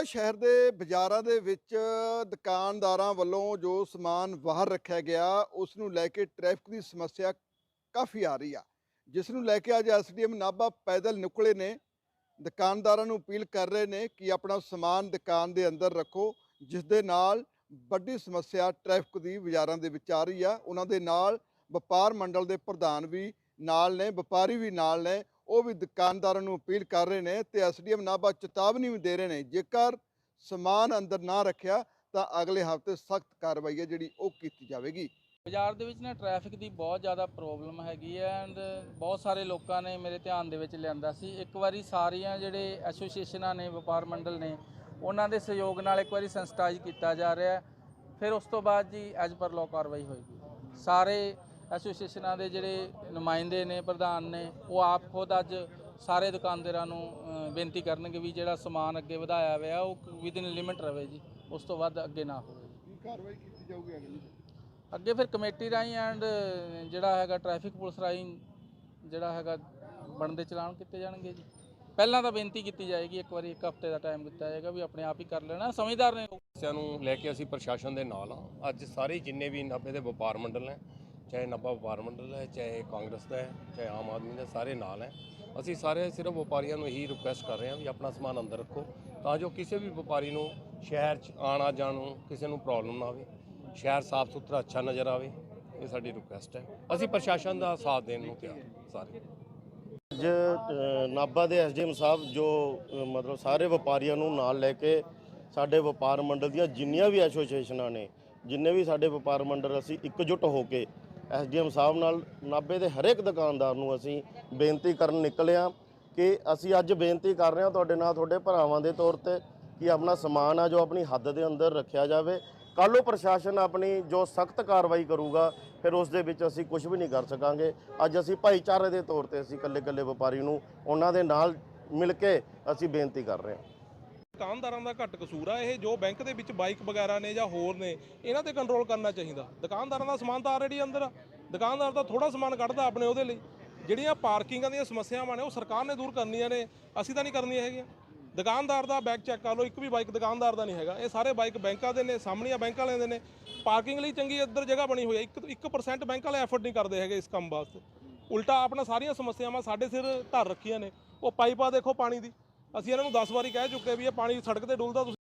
ਨਾਭਾ ਸ਼ਹਿਰ ਦੇ ਬਾਜ਼ਾਰਾਂ ਦੇ ਵਿੱਚ ਦੁਕਾਨਦਾਰਾਂ ਵੱਲੋਂ ਜੋ ਸਮਾਨ ਬਾਹਰ ਰੱਖਿਆ ਗਿਆ ਉਸ ਨੂੰ ਲੈ ਕੇ ਟ੍ਰੈਫਿਕ ਦੀ ਸਮੱਸਿਆ ਕਾਫੀ ਆ ਰਹੀ ਆ। ਜਿਸ ਨੂੰ ਲੈ ਕੇ ਅੱਜ ਐਸਡੀਐਮ ਨਾਭਾ ਪੈਦਲ ਨਿਕਲੇ ਨੇ, ਦੁਕਾਨਦਾਰਾਂ ਨੂੰ ਅਪੀਲ ਕਰ ਰਹੇ ਨੇ ਕਿ ਆਪਣਾ ਸਮਾਨ ਦੁਕਾਨ ਦੇ ਅੰਦਰ ਰੱਖੋ, ਜਿਸ ਦੇ ਨਾਲ ਵੱਡੀ ਸਮੱਸਿਆ ਟ੍ਰੈਫਿਕ ਦੀ ਬਾਜ਼ਾਰਾਂ ਦੇ ਵਿੱਚ ਆ ਰਹੀ ਆ। ਉਹਨਾਂ ਦੇ ਨਾਲ ਵਪਾਰ ਮੰਡਲ ਦੇ ਪ੍ਰਧਾਨ ਵੀ ਨਾਲ ਨੇ, ਵਪਾਰੀ ਵੀ ਨਾਲ ਨੇ ਉਹ ਵੀ ਦੁਕਾਨਦਾਰਾਂ ਨੂੰ ਅਪੀਲ ਕਰ ਰਹੇ ਨੇ ਤੇ ਐਸਡੀਐਮ ਨਾਭਾ ਚੇਤਾਵਨੀ ਵੀ ਦੇ ਰਹੇ ਨੇ। ਜੇਕਰ ਸਮਾਨ ਅੰਦਰ ਨਾ ਰੱਖਿਆ, ਤਾਂ ਅਗਲੇ ਹਫ਼ਤੇ ਸਖਤ ਕਾਰਵਾਈ ਹੈ ਜਿਹੜੀ ਉਹ ਕੀਤੀ ਜਾਵੇਗੀ। ਬਾਜ਼ਾਰ ਦੇ ਵਿੱਚ ਨਾ ਟ੍ਰੈਫਿਕ ਦੀ ਬਹੁਤ ਜ਼ਿਆਦਾ ਪ੍ਰੋਬਲਮ ਹੈਗੀ ਹੈ ਐਂਡ ਬਹੁਤ ਸਾਰੇ ਲੋਕਾਂ ਨੇ ਮੇਰੇ ਧਿਆਨ ਦੇ ਵਿੱਚ ਲਿਆਂਦਾ ਸੀ। ਇੱਕ ਵਾਰੀ ਸਾਰੀਆਂ ਜਿਹੜੇ ਐਸੋਸੀਏਸ਼ਨਾਂ ਨੇ, ਵਪਾਰ ਮੰਡਲ ਨੇ, ਉਹਨਾਂ ਦੇ ਸਹਿਯੋਗ ਨਾਲ ਇੱਕ ਵਾਰੀ ਸੈਂਸਟਾਈਜ਼ ਕੀਤਾ ਜਾ ਰਿਹਾ ਫਿਰ ਉਸ ਤੋਂ ਬਾਅਦ ਜੀ ਐਜ਼ ਪਰ ਲਾਅ ਕਾਰਵਾਈ ਹੋਏਗੀ। ਸਾਰੇ ਐਸੋਸੀਏਸ਼ਨਾਂ ਦੇ ਜਿਹੜੇ ਨੁਮਾਇੰਦੇ ਨੇ ਪ੍ਰਧਾਨ ਨੇ ਉਹ ਆਪ ਖੁਦ ਅੱਜ ਸਾਰੇ ਦੁਕਾਨਦਾਰਾਂ ਨੂੰ ਬੇਨਤੀ ਕਰਨਗੇ ਵੀ ਜਿਹੜਾ ਸਮਾਨ ਅੱਗੇ ਵਧਾਇਆ ਹੋਇਆ ਉਹ ਵਿਦਿਨ ਲਿਮਿਟ ਰਵੇ ਜੀ। ਉਸ ਤੋਂ ਵੱਧ ਅੱਗੇ ਨਾ ਹੋਵੇ ਕੀ ਕਾਰਵਾਈ ਕੀਤੀ ਜਾਊਗੀ ਅਗਲੀ? ਅੱਗੇ ਫਿਰ ਕਮੇਟੀ ਰਾਹੀਂ ਐਂਡ ਜਿਹੜਾ ਹੈਗਾ ਟ੍ਰੈਫਿਕ ਪੁਲਿਸ ਰਾਹੀਂ ਜਿਹੜਾ ਹੈਗਾ ਬਣਦੇ ਚਲਾਨ ਕੀਤੇ ਜਾਣਗੇ ਜੀ। ਪਹਿਲਾਂ ਤਾਂ ਬੇਨਤੀ ਕੀਤੀ ਜਾਏਗੀ ਇੱਕ ਵਾਰੀ ਇੱਕ ਹਫ਼ਤੇ ਦਾ ਟਾਈਮ ਦਿੱਤਾ ਜਾਏਗਾ ਵੀ ਆਪਣੇ ਆਪ ਹੀ ਕਰ ਲੈਣਾ। ਸਮਝਦਾਰ ਨੇ। ਸਮੱਸਿਆ ਨੂੰ ਲੈ ਕੇ ਅਸੀਂ ਪ੍ਰਸ਼ਾਸਨ ਦੇ ਨਾਲ ਹਾਂ। ਅੱਜ ਸਾਰੇ ਜਿੰਨੇ ਵੀ ਨਾਭੇ ਦੇ ਵਪਾਰ ਮੰਡਲ ਨੇ ਚਾਹੇ ਨਾਭਾ ਵਪਾਰ ਮੰਡਲ ਹੈ ਚਾਹੇ ਕਾਂਗਰਸ ਦਾ ਹੈ ਚਾਹੇ ਆਮ ਆਦਮੀ ਦਾ ਸਾਰੇ ਨਾਲ ਹੈ। ਅਸੀਂ ਸਾਰੇ ਸਿਰਫ ਵਪਾਰੀਆਂ ਨੂੰ ਇਹੀ ਰਿਕੁਐਸਟ ਕਰ ਰਹੇ ਹਾਂ ਵੀ ਆਪਣਾ ਸਮਾਨ ਅੰਦਰ ਰੱਖੋ ਤਾਂ ਜੋ ਕਿਸੇ ਵੀ ਵਪਾਰੀ ਨੂੰ ਸ਼ਹਿਰ 'ਚ ਆਣਾ ਜਾਣ ਨੂੰ ਕਿਸੇ ਨੂੰ ਪ੍ਰੋਬਲਮ ਨਾ ਆਵੇ। ਸ਼ਹਿਰ ਸਾਫ਼ ਸੁਥਰਾ ਅੱਛਾ ਨਜ਼ਰ ਆਵੇ ਇਹ ਸਾਡੀ ਰਿਕੁਐਸਟ ਹੈ। ਅਸੀਂ ਪ੍ਰਸ਼ਾਸਨ ਦਾ ਸਾਥ ਦੇਣ ਨੂੰ ਤਿਆਰ ਸਾਰੇ। ਅੱਜ ਅ, ਨਾਭਾ ਦੇ ਐਸਡੀਐਮ ਸਾਹਿਬ ਜੋ ਮਤਲਬ ਸਾਰੇ ਵਪਾਰੀਆਂ ਨੂੰ ਨਾਲ ਲੈ ਕੇ ਸਾਡੇ ਵਪਾਰ ਮੰਡਲ ਦੀਆਂ ਜਿੰਨੀਆਂ ਵੀ ਐਸੋਸੀਏਸ਼ਨਾਂ ਨੇ ਜਿੰਨੇ ਵੀ ਸਾਡੇ ਵਪਾਰ ਮੰਡਲ ਅਸੀਂ ਇਕਜੁੱਟ ਹੋ ਕੇ ਐਸਡੀਐਮ ਸਾਹਿਬ ਨਾਲ ਨਾਭੇ ਦੇ ਹਰੇਕ ਦੁਕਾਨਦਾਰ ਨੂੰ ਅਸੀਂ ਬੇਨਤੀ ਕਰਨ ਨਿਕਲੇ ਹਾਂ ਕਿ ਅਸੀਂ ਅੱਜ ਬੇਨਤੀ ਕਰ ਰਹੇ ਹਾਂ ਤੁਹਾਡੇ ਨਾਲ, ਤੁਹਾਡੇ ਭਰਾਵਾਂ ਦੇ ਤੌਰ ਤੇ ਕਿ ਆਪਣਾ ਸਮਾਨ ਆ ਜੋ ਆਪਣੀ ਹੱਦ ਦੇ ਅੰਦਰ ਰੱਖਿਆ ਜਾਵੇ। ਕੱਲ੍ਹ ਨੂੰ ਪ੍ਰਸ਼ਾਸਨ ਆਪਣੀ ਜੋ ਸਖਤ ਕਾਰਵਾਈ ਕਰੂਗਾ, ਫਿਰ ਉਸ ਦੇ ਵਿੱਚ ਅਸੀਂ ਕੁਝ ਵੀ ਨਹੀਂ ਕਰ ਸਕਾਂਗੇ। ਅੱਜ ਅਸੀਂ ਭਾਈਚਾਰੇ ਦੇ ਤੌਰ ਤੇ ਅਸੀਂ ਇਕੱਲੇ-ਇਕੱਲੇ ਵਪਾਰੀ ਨੂੰ ਉਹਨਾਂ ਦੇ ਨਾਲ ਮਿਲ ਕੇ ਅਸੀਂ ਬੇਨਤੀ ਕਰ ਰਹੇ ਹਾਂ। ਦੁਕਾਨਦਾਰਾਂ ਦਾ ਘੱਟ ਕਸੂਰ ਆ, ਇਹ ਜੋ ਬੈਂਕ ਦੇ ਵਿੱਚ ਬਾਈਕ ਵਗੈਰਾ ਨੇ ਜਾਂ ਹੋਰ ਨੇ, ਇਹਨਾਂ ਤੇ ਕੰਟਰੋਲ ਕਰਨਾ ਚਾਹੀਦਾ। ਦੁਕਾਨਦਾਰਾਂ ਦਾ ਸਮਾਨ ਤਾਂ ਆਲਰੇਡੀ ਅੰਦਰ ਆ। ਦੁਕਾਨਦਾਰ ਤਾਂ ਥੋੜਾ ਸਮਾਨ ਕੱਢਦਾ ਆਪਣੇ ਉਹਦੇ ਲਈ। ਜਿਹੜੀਆਂ ਪਾਰਕਿੰਗਾਂ ਦੀਆਂ ਸਮੱਸਿਆਵਾਂ ਨੇ, ਉਹ ਸਰਕਾਰ ਨੇ ਦੂਰ ਕਰਨੀਆਂ ਨੇ, ਅਸੀਂ ਤਾਂ ਨਹੀਂ ਕਰਨੀਆਂ ਹੈਗੀਆਂ। ਦੁਕਾਨਦਾਰ ਦਾ ਬੈਗ ਚੈੱਕ ਕਰ ਲਓ, ਇੱਕ ਵੀ ਬਾਈਕ ਦੁਕਾਨਦਾਰ ਦਾ ਨਹੀਂ ਹੈਗਾ। ਇਹ ਸਾਰੇ ਬਾਈਕ ਬੈਂਕਾਂ ਦੇ ਨੇ, ਸਾਹਮਣੀਆਂ ਬੈਂਕਾਂ ਵਾਲਿਆਂ ਦੇ ਨੇ। ਪਾਰਕਿੰਗ ਲਈ ਚੰਗੀ ਇੱਧਰ ਜਗ੍ਹਾ ਬਣੀ ਹੋਈ ਹੈ। 1 1% ਬੈਂਕ ਵਾਲੇ ਐਫਰਟ ਨਹੀਂ ਕਰਦੇ ਹੈਗੇ ਇਸ ਕੰਮ ਵਾਸਤੇ। ਉਲਟਾ ਆਪਣਾ ਸਾਰੀਆਂ ਸਮੱਸਿਆਵਾਂ ਸਾਡੇ ਸਿਰ ਧਰ ਰੱਖੀਆਂ ਨੇ। ਉਹ ਪਾਈਪਾਂ ਦੇਖੋ ਪਾਣੀ ਦੀ। ਅਸੀਂ ਇਹਨਾਂ ਨੂੰ 10 ਵਾਰੀ ਕਹਿ ਚੁੱਕੇ ਵੀ ਇਹ ਪਾਣੀ ਸੜਕ ਤੇ ਡੁੱਲਦਾ ਤੁਸੀਂ